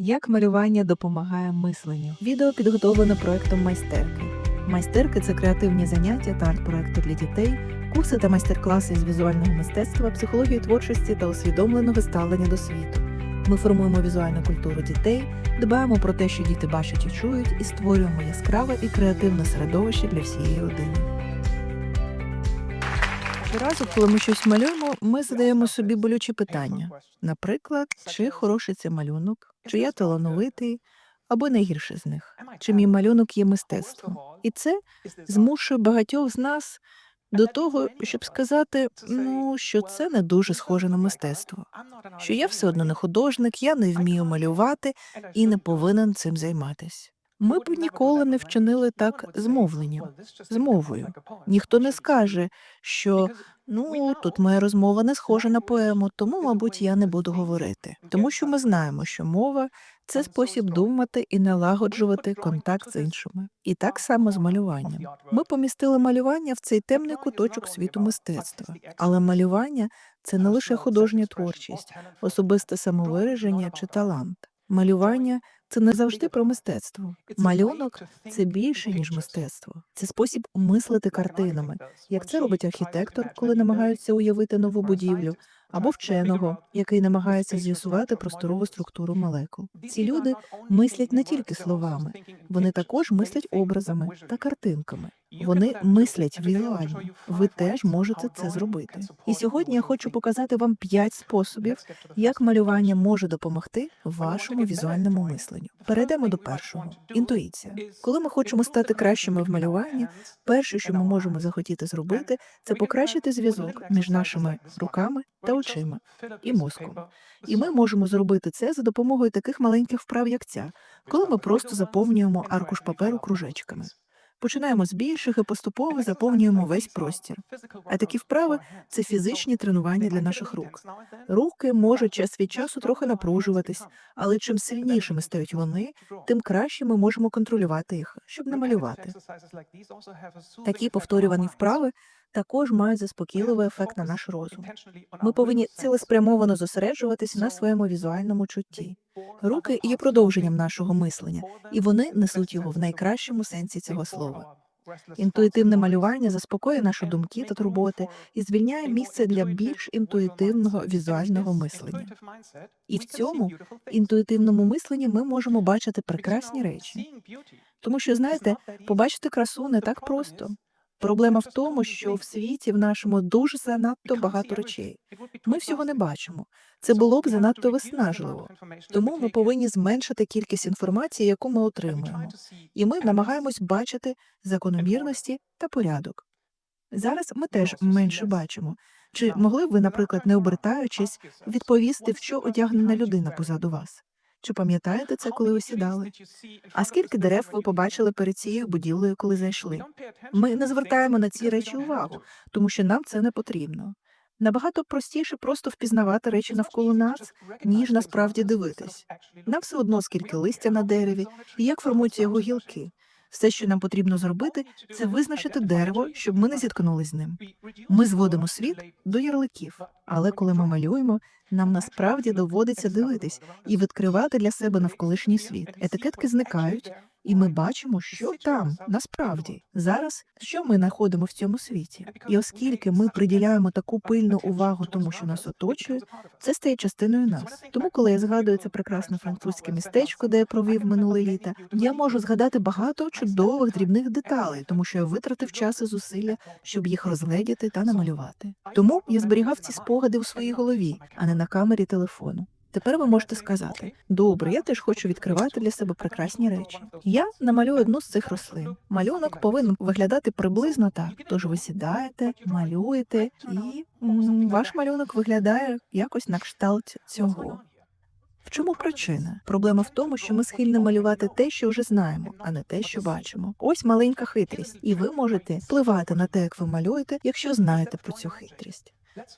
Як малювання допомагає мисленню? Відео підготовлено проектом майстерки. Майстерки це креативні заняття та арт-проекти для дітей, курси та майстер-класи з візуального мистецтва, психології творчості та усвідомленого ставлення до світу. Ми формуємо візуальну культуру дітей, дбаємо про те, що діти бачать і чують, і створюємо яскраве і креативне середовище для всієї родини. Щоразу, коли ми щось малюємо, ми задаємо собі болючі питання. Наприклад, чи хороший це малюнок, чи я талановитий, або найгірше з них, чи мій малюнок є мистецтвом. І це змушує багатьох з нас до того, щоб сказати, ну що це не дуже схоже на мистецтво, що я все одно не художник, я не вмію малювати і не повинен цим займатися. Ми б ніколи не вчинили так з мовленням, з мовою. Ніхто не скаже, що ну тут моя розмова не схожа на поему, тому, мабуть, я не буду говорити. Тому що ми знаємо, що мова це спосіб думати і налагоджувати контакт з іншими. І так само з малюванням. Ми помістили малювання в цей темний куточок світу мистецтва. Але малювання це не лише художня творчість, особисте самовираження чи талант. Малювання це не завжди про мистецтво. Малюнок це більше ніж мистецтво. Це спосіб мислити картинами, як це робить архітектор, коли намагаються уявити нову будівлю, або вченого, який намагається з'ясувати просторову структуру молекул. Ці люди мислять не тільки словами, вони також мислять образами та картинками. Вони мислять візуально. Ви теж можете це зробити. І сьогодні я хочу показати вам п'ять способів, як малювання може допомогти вашому візуальному мисленню. Перейдемо до першого інтуїція. Коли ми хочемо стати кращими в малюванні, перше, що ми можемо захотіти зробити, це покращити зв'язок між нашими руками та очима і мозком. І ми можемо зробити це за допомогою таких маленьких вправ, як ця, коли ми просто заповнюємо аркуш паперу кружечками. Починаємо з більших і поступово заповнюємо весь простір. А такі вправи це фізичні тренування для наших рук. Руки можуть час від часу трохи напружуватись, але чим сильнішими стають вони, тим краще ми можемо контролювати їх, щоб не малювати. Такі повторювані вправи також мають заспокійливий ефект на наш розум. Ми повинні цілеспрямовано зосереджуватись на своєму візуальному чутті. Руки є продовженням нашого мислення, і вони несуть його в найкращому сенсі цього слова. Інтуїтивне малювання заспокоює наші думки та турботи і звільняє місце для більш інтуїтивного візуального мислення. І в цьому інтуїтивному мисленні ми можемо бачити прекрасні речі. Тому що, знаєте, побачити красу не так просто. Проблема в тому, що в світі в нашому дуже занадто багато речей. Ми всього не бачимо. Це було б занадто виснажливо. Тому ми повинні зменшити кількість інформації, яку ми отримуємо, і ми намагаємось бачити закономірності та порядок. Зараз ми теж менше бачимо. Чи могли б ви, наприклад, не обертаючись, відповісти, в що одягнена людина позаду вас? Чи пам'ятаєте це, коли ви сідали? А скільки дерев ви побачили перед цією будівлею, коли зайшли? Ми не звертаємо на ці речі увагу, тому що нам це не потрібно. Набагато простіше просто впізнавати речі навколо нас, ніж насправді дивитись. Нам все одно скільки листя на дереві і як формуються його гілки. Все, що нам потрібно зробити, це визначити дерево, щоб ми не зіткнули з ним. Ми зводимо світ до ярликів, але коли ми малюємо, нам насправді доводиться дивитись і відкривати для себе навколишній світ. Етикетки зникають, і ми бачимо, що там насправді зараз, що ми знаходимо в цьому світі. І оскільки ми приділяємо таку пильну увагу тому, що нас оточує, це стає частиною нас. Тому, коли я згадую це прекрасне французьке містечко, де я провів минуле літо, я можу згадати багато чудових дрібних деталей, тому що я витратив час і зусилля, щоб їх розгледіти та намалювати. Тому я зберігав ці спогади у своїй голові, а не на камері телефону. Тепер ви можете сказати: добре, я теж хочу відкривати для себе прекрасні речі. Я намалюю одну з цих рослин. Малюнок повинен виглядати приблизно так. Тож ви сідаєте, малюєте, і ваш малюнок виглядає якось на кшталт цього. В чому причина? Проблема в тому, що ми схильні малювати те, що вже знаємо, а не те, що бачимо. Ось маленька хитрість, і ви можете впливати на те, як ви малюєте, якщо знаєте про цю хитрість.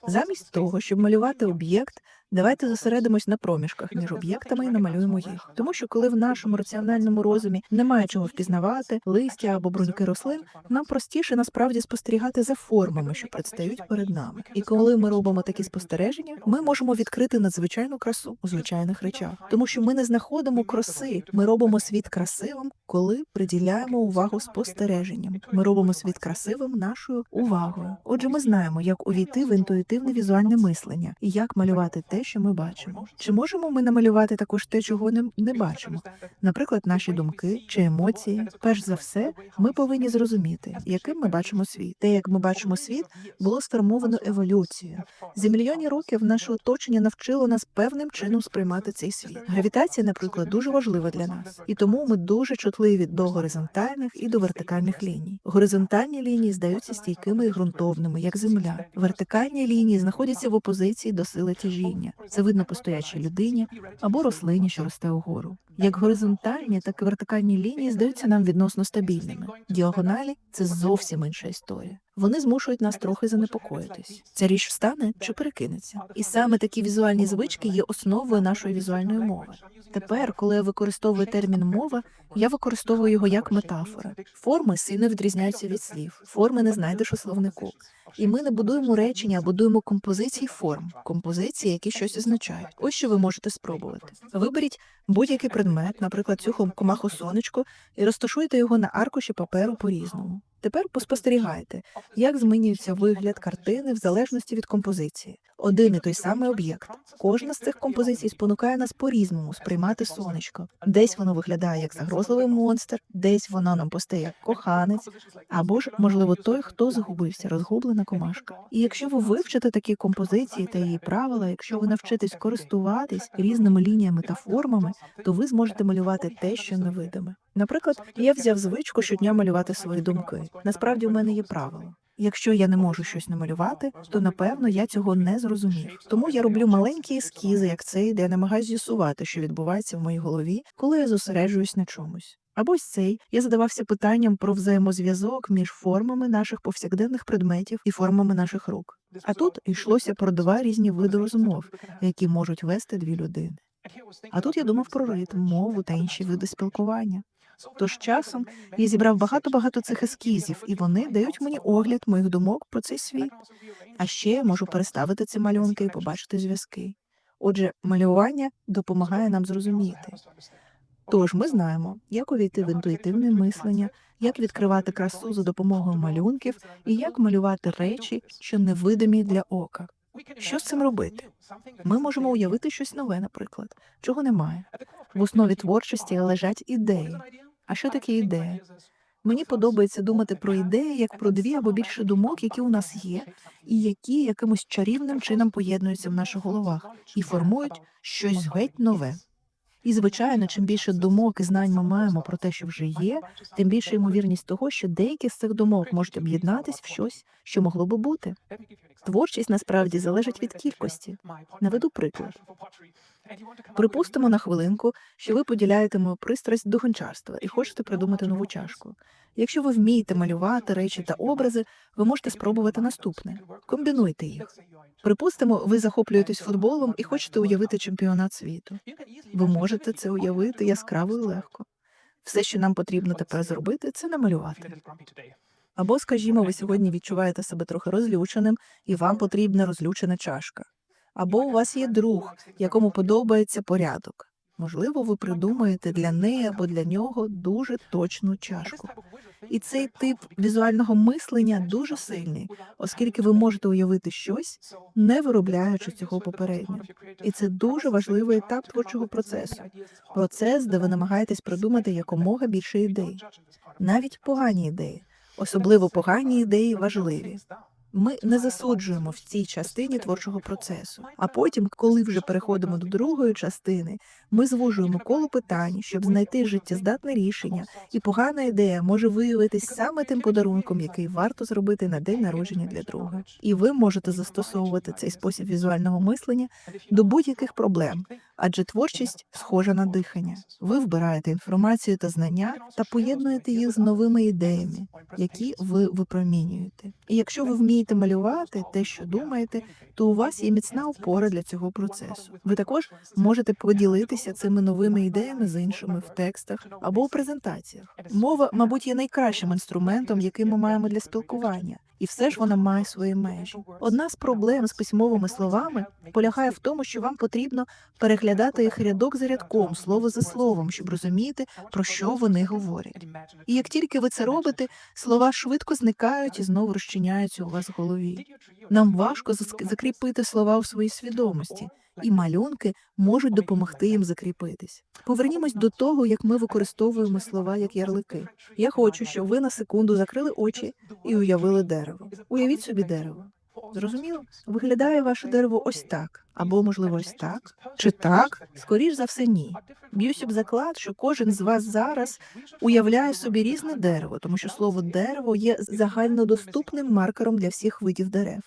Замість того, щоб малювати об'єкт, Давайте зосередимось на проміжках між об'єктами і намалюємо їх. Тому що коли в нашому раціональному розумі немає чого впізнавати, листя або бруньки рослин, нам простіше насправді спостерігати за формами, що предстають перед нами. І коли ми робимо такі спостереження, ми можемо відкрити надзвичайну красу у звичайних речах, тому що ми не знаходимо краси. Ми робимо світ красивим, коли приділяємо увагу спостереженням. Ми робимо світ красивим нашою увагою. Отже, ми знаємо, як увійти в інтуїтивне візуальне мислення і як малювати те, що ми бачимо. Чи можемо ми намалювати також те, чого не, не бачимо? Наприклад, наші думки чи емоції. Перш за все, ми повинні зрозуміти, яким ми бачимо світ. Те, як ми бачимо світ, було сформовано еволюцією. За мільйони років наше оточення навчило нас певним чином сприймати цей світ. Гравітація, наприклад, дуже важлива для нас, і тому ми дуже чутливі до горизонтальних і до вертикальних ліній. Горизонтальні лінії здаються стійкими і ґрунтовними, як земля. Вертикальні лінії знаходяться в опозиції до сили тяжіння. Це видно по стоячій людині або рослині, що росте угору. Як горизонтальні, так і вертикальні лінії здаються нам відносно стабільними. Діагоналі це зовсім інша історія. Вони змушують нас трохи занепокоїтись. Ця річ встане чи перекинеться. І саме такі візуальні звички є основою нашої візуальної мови. Тепер, коли я використовую термін мова, я використовую його як метафора. Форми сильно відрізняються від слів. Форми не знайдеш у словнику. І ми не будуємо речення, а будуємо композиції форм, композиції, які щось означають. Ось що ви можете спробувати. Виберіть будь-який предмет, наприклад, цю комаху сонечко, і розташуйте його на аркуші паперу по-різному. Тепер поспостерігайте, як змінюється вигляд картини в залежності від композиції. Один і той самий об'єкт. Кожна з цих композицій спонукає нас по-різному сприймати сонечко. Десь воно виглядає як загрозливий монстр, десь воно нам постає як коханець, або ж, можливо, той, хто загубився, розгублена комашка. І якщо ви вивчите такі композиції та її правила, якщо ви навчитесь користуватись різними лініями та формами, то ви зможете малювати те, що невидиме. Наприклад, я взяв звичку щодня малювати свої думки. Насправді, у мене є правило. Якщо я не можу щось намалювати, то напевно я цього не зрозумів. Тому я роблю маленькі ескізи, як цей, де я намагаюся з'ясувати, що відбувається в моїй голові, коли я зосереджуюсь на чомусь. Або ось цей я задавався питанням про взаємозв'язок між формами наших повсякденних предметів і формами наших рук. А тут йшлося про два різні види розмов, які можуть вести дві людини. А тут я думав про ритм, мову та інші види спілкування. Тож часом я зібрав багато-багато цих ескізів, і вони дають мені огляд моїх думок про цей світ. А ще я можу переставити ці малюнки і побачити зв'язки. Отже, малювання допомагає нам зрозуміти. Тож ми знаємо, як увійти в інтуїтивне мислення, як відкривати красу за допомогою малюнків і як малювати речі, що невидимі для ока. Що з цим робити? Ми можемо уявити щось нове, наприклад, чого немає. В основі творчості лежать ідеї. А що таке ідея? Мені подобається думати про ідеї як про дві або більше думок, які у нас є, і які якимось чарівним чином поєднуються в наших головах і формують щось геть нове. І, звичайно, чим більше думок і знань ми маємо про те, що вже є, тим більша ймовірність того, що деякі з цих думок можуть об'єднатись в щось, що могло би бути. Творчість насправді залежить від кількості. Наведу приклад. Припустимо на хвилинку, що ви поділяєте мою пристрасть до гончарства і хочете придумати нову чашку. Якщо ви вмієте малювати речі та образи, ви можете спробувати наступне: комбінуйте їх. Припустимо, ви захоплюєтесь футболом і хочете уявити чемпіонат світу. Ви можете це уявити яскраво і легко. Все, що нам потрібно тепер зробити, це намалювати. Або, скажімо, ви сьогодні відчуваєте себе трохи розлюченим, і вам потрібна розлючена чашка. Або у вас є друг, якому подобається порядок. Можливо, ви придумаєте для неї або для нього дуже точну чашку. І цей тип візуального мислення дуже сильний, оскільки ви можете уявити щось, не виробляючи цього попередньо. І це дуже важливий етап творчого процесу. Процес, де ви намагаєтесь придумати якомога більше ідей, навіть погані ідеї. Особливо погані ідеї важливі. Ми не засуджуємо в цій частині творчого процесу. А потім, коли вже переходимо до другої частини, ми звужуємо коло питань, щоб знайти життєздатне рішення, і погана ідея може виявитись саме тим подарунком, який варто зробити на день народження для друга. І ви можете застосовувати цей спосіб візуального мислення до будь-яких проблем, адже творчість схожа на дихання. Ви вбираєте інформацію та знання та поєднуєте їх з новими ідеями, які ви випромінюєте. І якщо ви вмієте малювати те, що думаєте, то у вас є міцна опора для цього процесу. Ви також можете поділитися цими новими ідеями з іншими в текстах або у презентаціях. Мова, мабуть, є найкращим інструментом, який ми маємо для спілкування. І все ж вона має свої межі. Одна з проблем з письмовими словами полягає в тому, що вам потрібно переглядати їх рядок за рядком, слово за словом, щоб розуміти, про що вони говорять. І як тільки ви це робите, слова швидко зникають і знову розчиняються у вас в голові. Нам важко закріпити слова у своїй свідомості, і малюнки можуть допомогти їм закріпитись. Повернімось до того, як ми використовуємо слова як ярлики. Я хочу, щоб ви на секунду закрили очі і уявили дерево. Уявіть собі дерево. Зрозуміло? Виглядає ваше дерево ось так, або можливо ось так, чи так? Скоріш за все, ні. Б'юсь об заклад, що кожен з вас зараз уявляє собі різне дерево, тому що слово дерево є загальнодоступним маркером для всіх видів дерев.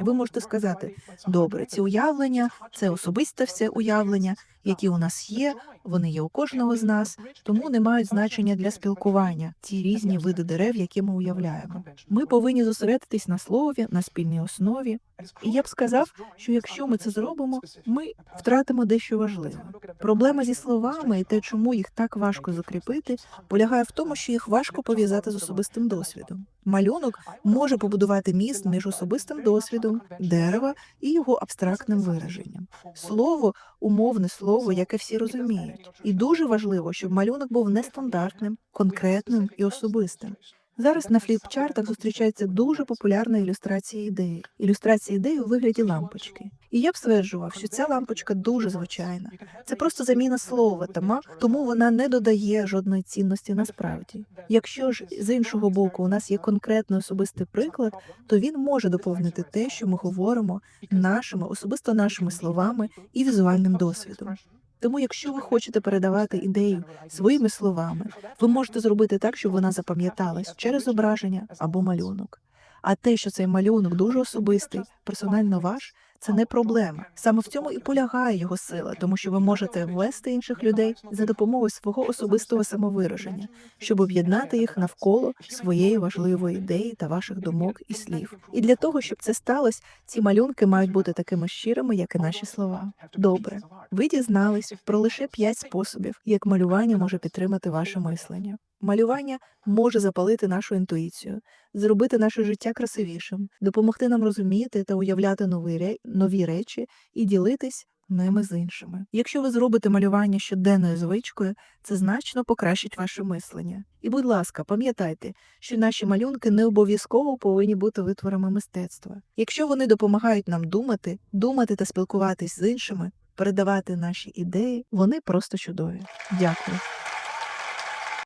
Ви можете сказати, добре, ці уявлення це особисте все уявлення, які у нас є, вони є у кожного з нас, тому не мають значення для спілкування ці різні види дерев, які ми уявляємо. Ми повинні зосередитись на слові, на спільній основі. І я б сказав, що якщо ми це зробимо, ми втратимо дещо важливе. Проблема зі словами і те, чому їх так важко закріпити, полягає в тому, що їх важко пов'язати з особистим досвідом. Малюнок може побудувати міст між особистим досвідом дерева і його абстрактним вираженням. Слово умовне слово, яке всі розуміють, і дуже важливо, щоб малюнок був нестандартним, конкретним і особистим. Зараз на фліпчартах зустрічається дуже популярна ілюстрація ідеї. Ілюстрація ідеї у вигляді лампочки. І я б стверджував, що ця лампочка дуже звичайна. Це просто заміна слова тома, тому вона не додає жодної цінності насправді. Якщо ж з іншого боку у нас є конкретний особистий приклад, то він може доповнити те, що ми говоримо нашими, особисто нашими словами і візуальним досвідом. Тому, якщо ви хочете передавати ідею своїми словами, ви можете зробити так, щоб вона запам'яталась через зображення або малюнок. А те, що цей малюнок дуже особистий, персонально ваш, це не проблема. Саме в цьому і полягає його сила, тому що ви можете ввести інших людей за допомогою свого особистого самовираження, щоб об'єднати їх навколо своєї важливої ідеї та ваших думок і слів. І для того, щоб це сталося, ці малюнки мають бути такими щирими, як і наші слова. Добре, ви дізнались про лише п'ять способів, як малювання може підтримати ваше мислення. Малювання може запалити нашу інтуїцію, зробити наше життя красивішим, допомогти нам розуміти та уявляти нові, нові речі і ділитись ними з іншими. Якщо ви зробите малювання щоденною звичкою, це значно покращить ваше мислення. І, будь ласка, пам'ятайте, що наші малюнки не обов'язково повинні бути витворами мистецтва. Якщо вони допомагають нам думати, думати та спілкуватись з іншими, передавати наші ідеї, вони просто чудові. Дякую.